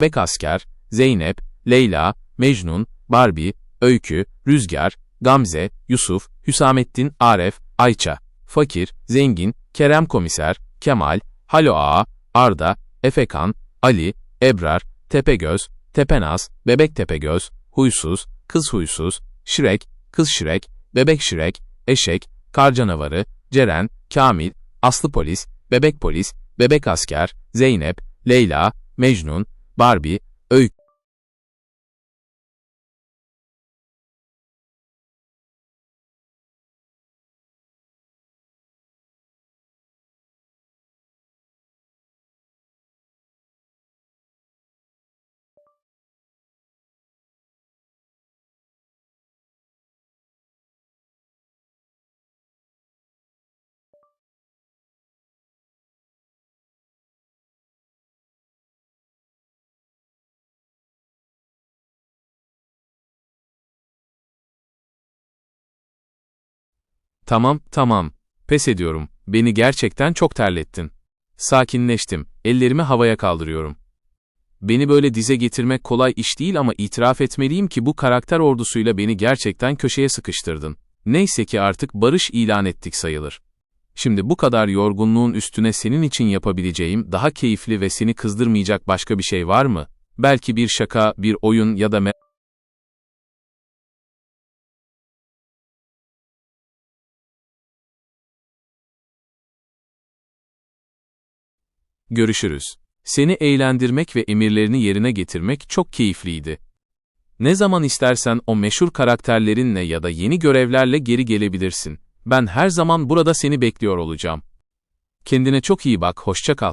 Bek Asker, Zeynep, Leyla, Mecnun, Barbie, Öykü, Rüzgar, Gamze, Yusuf, Hüsamettin, Aref, Ayça, Fakir, Zengin, Kerem Komiser, Kemal, Halo Ağa, Arda, Efekan, Ali, Ebrar, Tepegöz, Tepenaz, Bebek Tepegöz, Huysuz, Kız Huysuz, Şirek, Kız Şirek, Bebek Şirek, Eşek, Kar Canavarı, Ceren, Kamil, Aslı Polis, Bebek Polis, Bebek Asker, Zeynep, Leyla, Mecnun, Barbie, Öykü. Tamam, tamam. Pes ediyorum. Beni gerçekten çok terlettin. Sakinleştim. Ellerimi havaya kaldırıyorum. Beni böyle dize getirmek kolay iş değil ama itiraf etmeliyim ki bu karakter ordusuyla beni gerçekten köşeye sıkıştırdın. Neyse ki artık barış ilan ettik sayılır. Şimdi bu kadar yorgunluğun üstüne senin için yapabileceğim daha keyifli ve seni kızdırmayacak başka bir şey var mı? Belki bir şaka, bir oyun ya da me- Görüşürüz. Seni eğlendirmek ve emirlerini yerine getirmek çok keyifliydi. Ne zaman istersen o meşhur karakterlerinle ya da yeni görevlerle geri gelebilirsin. Ben her zaman burada seni bekliyor olacağım. Kendine çok iyi bak, hoşça kal.